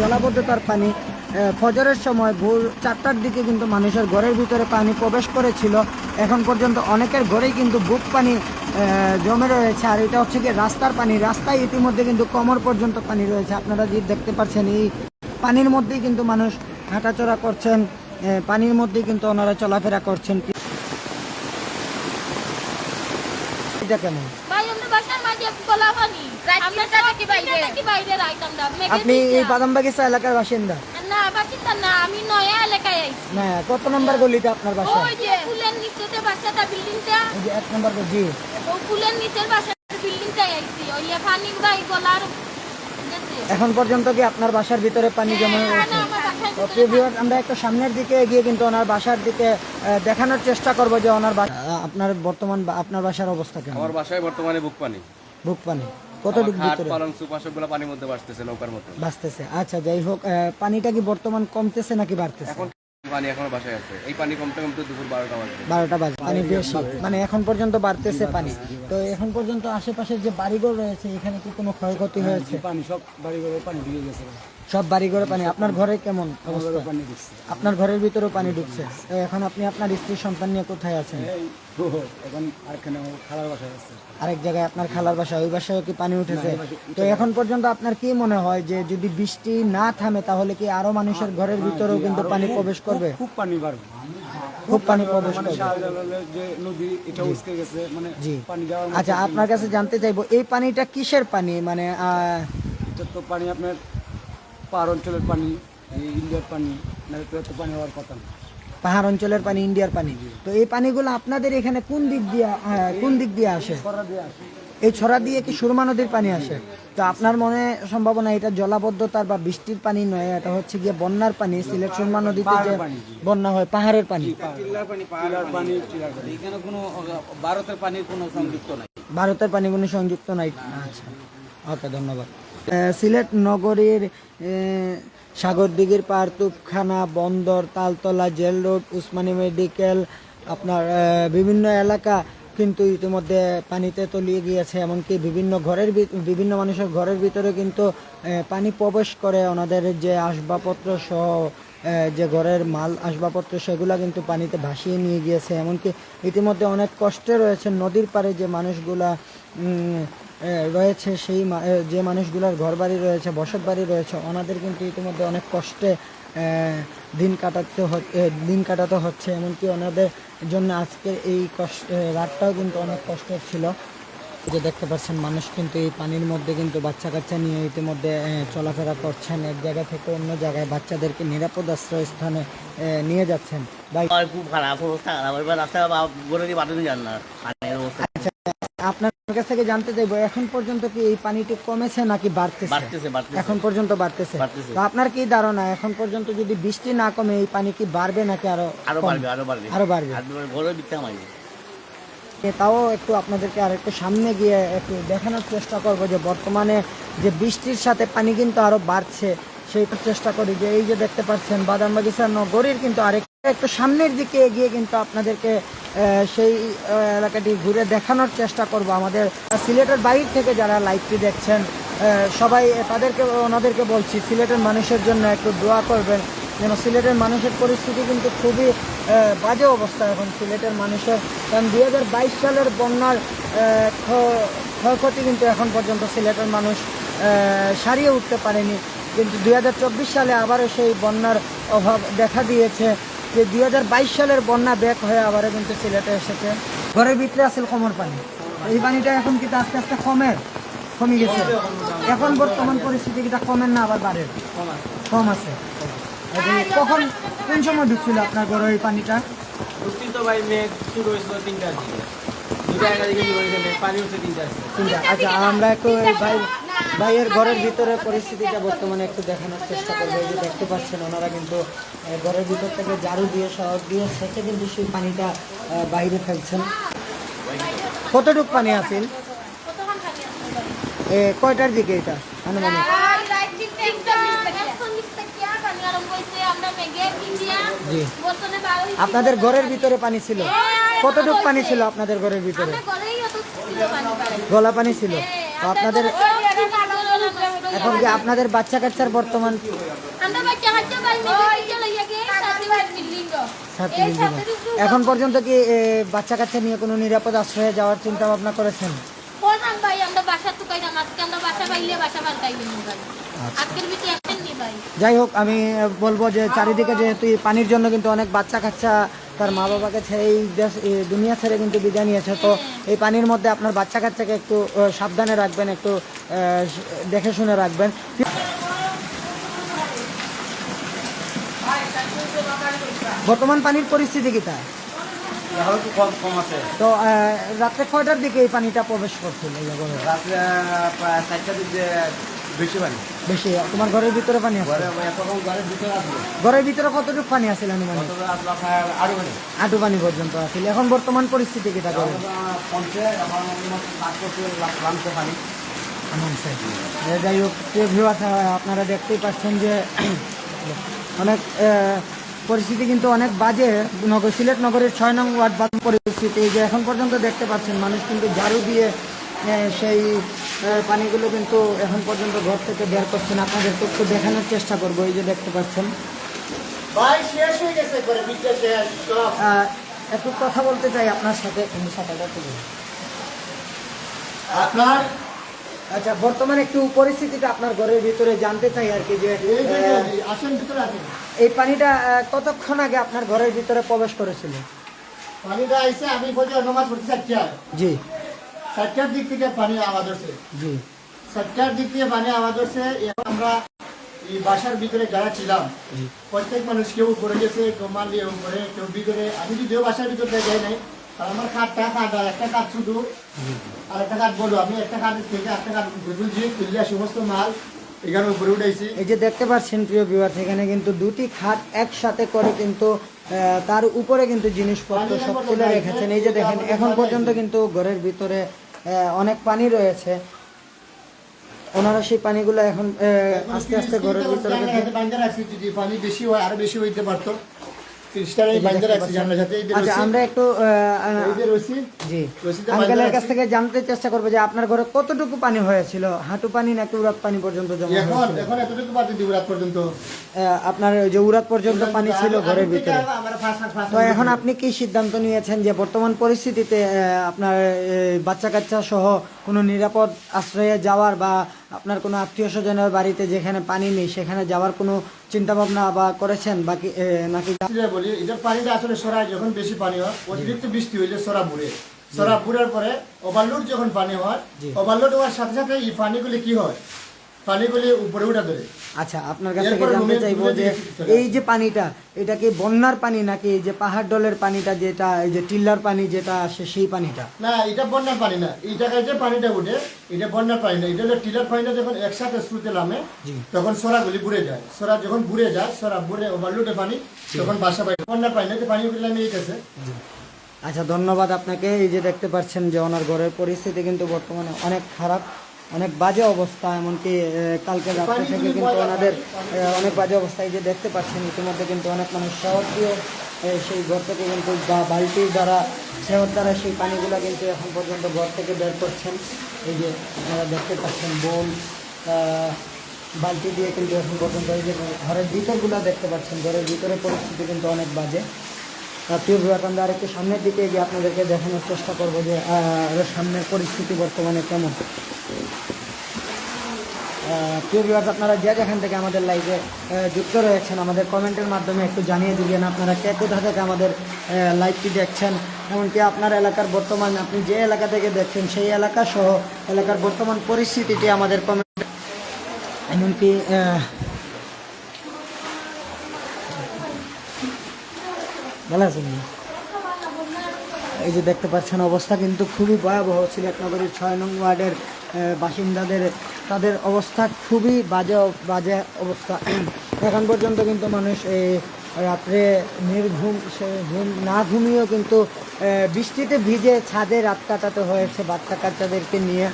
জলাবদ্ধতার পানি ফজরের সময় ভোর চারটার দিকে কিন্তু মানুষের ঘরের ভিতরে পানি প্রবেশ করেছিল। এখন পর্যন্ত অনেকের ঘরেই কিন্তু বুক পানি জমে রয়েছে। আর এটা হচ্ছে কি রাস্তার পানি। রাস্তায় ইতিমধ্যে কিন্তু কোমর পর্যন্ত পানি রয়েছে। আপনারা যে দেখতে পাচ্ছেন, এই পানির মধ্যেই কিন্তু মানুষ হাঁটাচলা করছেন। পানির মধ্যেই কিন্তু ওনারা চলাফেরা করছেন। এটা কেমন? বাসার মাঝে আপনি এই বাদাম বাগিচা এলাকার বাসিন্দা? না বাসিন্দা না আমি নয়া এলাকায় আইছি। না কত নম্বর গলিতে আপনার বাসা? ওই যে ফুলের নিচেতে বাসাটা বিল্ডিংটা। এই যে এক নম্বর জি। ও ফুলের নিচের বাসাটা বিল্ডিংটাই আইছি। ওই পানি ভাই গলার এখন পর্যন্ত কি আপনার বাসার ভিতরে পানি জমা হ্যাঁ, আমার একটু সামনের দিকে গিয়ে কিন্তু ওনার বাসার দিকে দেখানোর চেষ্টা করব যে ওনার আপনার বর্তমান আপনার বাসার অবস্থা কেমন? আমার বাসায় বর্তমানে বুক পানি। বুক পানি? কত আমার ভিতরে? পালং সুপা সবগুলো পানির মধ্যে ভাসতেছে নৌকার মতো বাঁচতেছে আচ্ছা যাই হোক পানিটা কি বর্তমান কমতেছে নাকি বাড়তেছে? এখন পানি এখনও বাসায় আছে। এই পানি কমতে কমতে দুপুর বারোটা বাজবে। বারোটা বাজে। পানি বেশি মানে এখন পর্যন্ত বাড়তেছে পানি। তো এখন পর্যন্ত আশেপাশের যে বাড়িঘর রয়েছে এখানে কি কোনো ক্ষয়ক্ষতি হয়েছে? পানি সব বাড়িঘরে পানি ঢুকে গেছে। সব বাড়িঘরে পানি। আপনার ঘরে কেমন অবস্থা? পানি দিচ্ছে। আপনার ঘরের ভিতরেও পানি ঢুকছে। এখন আপনি আপনার স্ত্রী সন্তান নিয়ে কোথায় আছেন? এখন আরেকখানে খালার বাসায় আছে। আরেক জায়গায় আপনার খালার বাসা ওই বাসায় কি পানি উঠেছে? তো এখন পর্যন্ত আপনার কি মনে হয় যে যদি বৃষ্টি না থামে তাহলে কি আরও মানুষের ঘরের ভিতরেও কিন্তু পানি প্রবেশ করবে? খুব পানি বাড়বে। খুব পানি প্রবেশ মানে করবে নদী এটা উসকে গেছে মানে পানি আচ্ছা আপনার কাছে জানতে চাইব এই পানিটা কিসের পানি? মানে আহ, এটা তো পানি আপনার পাহাড় অঞ্চলের পানি ইন্ডিয়ার পানি না তো এত পানি হওয়ার কথা না। পাহাড় অঞ্চলের পানি ইন্ডিয়ার পানি। তো এই পানিগুলো আপনাদের এখানে কোন দিক দিয়ে কোন দিক দিয়ে আসে? করা দিয়ে আসে। এই ছড়া দিয়ে কি সুরমা নদীর পানি আসে? তো আপনার মনে সম্ভাবনা এটা জলাবদ্ধতার বা বৃষ্টির পানি নয় এটা হচ্ছে গিয়ে বন্যার পানি সিলেট সুরমা নদীতে যে বন্যা হয় পাহাড়ের পানি। এখানে কোনো ভারতের পানির কোনো সংযুক্ত নাই। ভারতের পানি কোনো সংযুক্ত নাই? আচ্ছা। ওকে ধন্যবাদ। সিলেট নগরীর সাগরদিঘির পার Topkhana, Bandar, Taltala, jail road, Osmani medical, আপনার বিভিন্ন এলাকা কিন্তু ইতিমধ্যে পানিতে তলিয়ে গিয়েছে। এমনকি বিভিন্ন ঘরের বিভিন্ন মানুষের ঘরের ভিতরে কিন্তু পানি প্রবেশ করে। ওনাদের যে আসবাবপত্র সহ যে ঘরের মাল আসবাবপত্র, সেগুলো কিন্তু পানিতে ভাসিয়ে নিয়ে গিয়েছে। এমনকি ইতিমধ্যে অনেক কষ্টে রয়েছে নদীর পাড়ে যে মানুষগুলা রয়েছে সেই যে মানুষগুলোর ঘরবাড়ি রয়েছে বসত বাড়ি রয়েছে ওনাদের কিন্তু ইতিমধ্যে অনেক কষ্টে দিন কাটাতে দিন কাটাতে হচ্ছে এমনকি ওনাদের জন্য আজকে এই কষ্ট রাতটাও কিন্তু অনেক কষ্টের ছিল। যে দেখতে পাচ্ছেন মানুষ কিন্তু এই পানির মধ্যে কিন্তু বাচ্চা কাচ্চা নিয়ে ইতিমধ্যে চলাফেরা করছেন এক জায়গা থেকে অন্য জায়গায় বাচ্চাদেরকে নিরাপদ আশ্রয় স্থানে নিয়ে যাচ্ছেন। খুব খারাপ অবস্থা খারাপ রাস্তা দিয়ে যান না। আপনার কাছ থেকে জানতে চাইব এখন পর্যন্ত কি এই পানিটি কমেছে নাকি বাড়তেছে? বাড়তেছে বাড়তেছে। এখন পর্যন্ত বাড়তেছে। বাড়তেছে। তো আপনার কি ধারণা এখন পর্যন্ত যদি বৃষ্টি না কমে এই পানি কি বাড়বে নাকি আরও আরও বাড়বে আরও বাড়বে। আরও বাড়বে। ঘরে দিতে আমাকে তাও একটু আপনাদেরকে আর একটু সামনে গিয়ে একটু দেখানোর চেষ্টা করব যে বর্তমানে যে বৃষ্টির সাথে পানি কিন্তু আরও বাড়ছে সেইটা চেষ্টা করি যে এই যে দেখতে পাচ্ছেন বাদাম বাগিচা নগরীর কিন্তু আরেক একটু সামনের দিকে এগিয়ে কিন্তু আপনাদেরকে সেই এলাকাটি ঘুরে দেখানোর চেষ্টা করব। আমাদের সিলেটের বাইরে থেকে যারা লাইভটি দেখছেন সবাই তাদেরকে, ওনাদেরকে বলছি, সিলেটের মানুষের জন্য একটু দোয়া করবেন। যেন সিলেটের মানুষের পরিস্থিতি কিন্তু খুবই বাজে অবস্থা এখন। সিলেটের মানুষের, কারণ দুই হাজার বাইশ সালের বন্যার ক্ষয়ক্ষতি কিন্তু এখন পর্যন্ত সিলেটের মানুষ সারিয়ে উঠতে পারেনি। কিন্তু দুই হাজার চব্বিশ সালে আবারও সেই বন্যার অভাব দেখা দিয়েছে। যে দুই বাইশ সালের বন্যা ব্যাক হয়ে আবারও কিন্তু সিলেটে এসেছে। ঘরের ভিতরে আসল কমর পানি। এই পানিটা এখন কিন্তু আস্তে আস্তে কমে কমে গেছে। এখন বর্তমান পরিস্থিতি কিটা কমেন না আবার বাড়ে। কম আছে। কখন কোন সময় ঢুকছিল আপনার ঘরে এই পানিটা? বুঝছি তো ভাই মেঘ শুরু হয়েছিল তিনটার দিকে। দুটা একা দিকে পানি উঠছে তিনটার তিনটা। আচ্ছা আমরা একটু ভাই ভাইয়ের ঘরের ভিতরে পরিস্থিতিটা বর্তমানে একটু দেখানোর চেষ্টা করব। যে দেখতে পাচ্ছেন ওনারা কিন্তু ঘরের ভিতর থেকে ঝাড়ু দিয়ে শহর দিয়ে সেটা কিন্তু সেই পানিটা বাইরে ফেলছেন। কতটুক পানি আছে? কতক্ষণ পানি আসতে পারে এ, কয়টার দিকে এটা? আনুমানিক। জি। আপনাদের ঘরের ভিতরে পানি ছিল? কতটুক পানি ছিল আপনাদের ঘরের ভিতরে? গলা পানি ছিল? আপনাদের যে এখন কি আপনাদের বাচ্চা কাচ্চার বর্তমান এখন পর্যন্ত কি বাচ্চা কাচ্চা নিয়ে কোনো নিরাপদ আশ্রয়ে যাওয়ার চিন্তা ভাবনা করেছেন? আচ্ছা। যাই হোক আমি বলব যে চারিদিকে যেহেতু এই পানির জন্য কিন্তু অনেক বাচ্চা কাচ্চা তার মা বাবাকে ছেড়ে এই দেশ দুনিয়া ছেড়ে কিন্তু বিদায় নিয়েছে। তো এই পানির মধ্যে আপনার বাচ্চা কাচ্চাকে একটু সাবধানে রাখবেন একটু দেখে শুনে রাখবেন। বর্তমান পানির পরিস্থিতি কি তা কম কম আছে। তো রাত্রে কয়টার দিকে এই পানিটা প্রবেশ করছিল? রাত্রে দিকে বেশি পানি। বেশি। তোমার ঘরের ভিতরে পানি আছে? ঘরের ভিতরে কতটুকু পানি আছে আনুমানিক আটু পানি। পর্যন্ত আছে। এখন বর্তমান পরিস্থিতি কি। এ, যাই হোক আপনারা দেখতেই পাচ্ছেন যে অনেক পরিস্থিতি কিন্তু অনেক বাজে। নগর সিলেট নগরের ছয় নং ওয়ার্ড বাথরুম পরিস্থিতি। যে এখন পর্যন্ত দেখতে পাচ্ছেন মানুষ কিন্তু ঝাড়ু দিয়ে সেই পানিগুলো কিন্তু এখন পর্যন্ত ঘর থেকে বের করছেন আপনাদেরকে একটু দেখানোর চেষ্টা করব এই যে দেখতে পাচ্ছেন। একটু কথা বলতে চাই আপনার সাথে কিন্তু সাঁতারটা তুলে আপনার? আচ্ছা বর্তমানে একটু পরিস্থিতিটা আপনার ঘরের ভিতরে জানতে চাই আর কি যে এই পানিটা কতক্ষণ আগে আপনার ঘরের ভিতরে প্রবেশ করেছিল? পানিটা আইসে আমি জি। চারটার দিক থেকে পানি আওয়াজ হচ্ছে চারটার দিক থেকে পানি আওয়াজ হচ্ছে এখন আমরা এই বাসার ভিতরে যারা ছিলাম প্রত্যেক মানুষ কেউ উপরে গেছে কেউ মারলে উপরে কেউ ভিতরে। আমি যদিও বাসার ভিতরে যাই নাই আর আমার কাঠটা কাঠ আর একটা কাঠ শুধু। আর একটা কাঠ বলো আমি একটা কাঠ থেকে একটা কাঠ তুলছি তুললে সমস্ত মাল এখানে উপরে উঠাইছি। এই যে দেখতে পাচ্ছেন প্রিয় বিভাগ এখানে কিন্তু দুটি খাট একসাথে করে কিন্তু তার উপরে কিন্তু জিনিসপত্র সব তুলে রেখেছেন। এই যে দেখেন এখন পর্যন্ত কিন্তু ঘরের ভিতরে অনেক পানি রয়েছে। ওনারা সেই পানিগুলো এখন আস্তে আস্তে ঘরের ভিতরে পানি বেশি হয়, আরও বেশি হইতে পারতো। আচ্ছা আমরা একটু আহ, আহ, এই যে রশি জি। রশিদে আঙ্কেলের কাছ থেকে জানতে চেষ্টা করব যে আপনার ঘরে কতটুকু পানি হয়েছিল? হাঁটু পানি নাকি উড়াত পানি পর্যন্ত এখন এতটুকু পাতি দিব পর্যন্ত। আপনার যে উড়াত পর্যন্ত পানি ছিল ঘরের ভিতরে। আমার ফাঁস ফাঁস ফাঁস তো এখন আপনি কি সিদ্ধান্ত নিয়েছেন যে বর্তমান পরিস্থিতিতে আপনার বাচ্চা কাচ্চা সহ কোনো নিরাপদ আশ্রয়ে যাওয়ার বা আপনার কোনো আত্মীয় স্বজনের বাড়িতে যেখানে পানি নেই সেখানে যাওয়ার কোনো চিন্তা ভাবনা বা করেছেন বাকি নাকি বলি এদের পানিটা আসলে সরায় যখন বেশি পানি হয় অতিরিক্ত বৃষ্টি হইলে সরা বুড়ে সরা বুড়ার পরে ওভারলোড যখন পানি হয়। ওভারলোড হওয়ার সাথে সাথে এই পানিগুলি কি হয়? পানিগুলি উপরে উঠে ধরে। আচ্ছা আপনার কাছ থেকে জানতে চাইব যে এই যে পানিটা এটা কি বন্যার পানি নাকি এই যে পাহাড় ডলের পানিটা যেটা এই যে টিল্লার পানি যেটা আসে সেই পানিটা? না এটা বন্যার পানি না। যে পানিটা উঠে এটা বন্যার পানি না। এটা হলো টিলার পানিটা যখন একসাথে স্রোতে নামে তখন সরাগুলি বুড়ে যায়। সরা যখন বুড়ে যায় সরা বুড়ে ওভারলোডে পানি তখন বাসা পাই বন্যার পানি না পানিগুলি নামে আচ্ছা ধন্যবাদ আপনাকে। এই যে দেখতে পাচ্ছেন যে ওনার ঘরের পরিস্থিতি কিন্তু বর্তমানে অনেক খারাপ। অনেক বাজে অবস্থা এমনকি কালকে রাত্রে থেকে কিন্তু ওনাদের অনেক বাজে অবস্থা এই যে দেখতে পাচ্ছেন ইতিমধ্যে কিন্তু অনেক মানুষ শহর দিয়ে সেই ঘর থেকে কিন্তু বা বালতির দ্বারা শেহর দ্বারা সেই পানিগুলো কিন্তু এখন পর্যন্ত ঘর থেকে বের করছেন। এই যে আপনারা দেখতে পাচ্ছেন বোল বালতি দিয়ে কিন্তু এখন পর্যন্ত এই যে ঘরের ভিতরগুলো দেখতে পাচ্ছেন ঘরের ভিতরে পরিস্থিতি কিন্তু অনেক বাজে। প্রিয় বিভাগ আমরা আরেকটু সামনের দিকে গিয়ে আপনাদেরকে দেখানোর চেষ্টা করব যে সামনের পরিস্থিতি বর্তমানে কেমন। প্রিয় আপনারা যে যেখান থেকে আমাদের লাইভে যুক্ত রয়েছেন, আমাদের কমেন্টের মাধ্যমে একটু জানিয়ে দিবেন আপনারা কে কোথা থেকে আমাদের লাইভটি দেখছেন। এমনকি আপনার এলাকার বর্তমান, আপনি যে এলাকা থেকে দেখছেন, সেই এলাকা সহ এলাকার বর্তমান পরিস্থিতিটি আমাদের কমেন্ট এমনকি এই যে দেখতে পাচ্ছেন অবস্থা কিন্তু খুবই ভয়াবহ সিলেট নগরীর ছয় নং ওয়ার্ডের বাসিন্দাদের। তাদের অবস্থা খুবই বাজে বাজে অবস্থা। এখন পর্যন্ত কিন্তু মানুষ এই রাত্রে নির্ঘুম সে, ঘুম, না ঘুমিয়েও কিন্তু বৃষ্টিতে ভিজে ছাদে রাত কাটাতে হয়েছে বাচ্চা কাচ্চাদেরকে নিয়ে।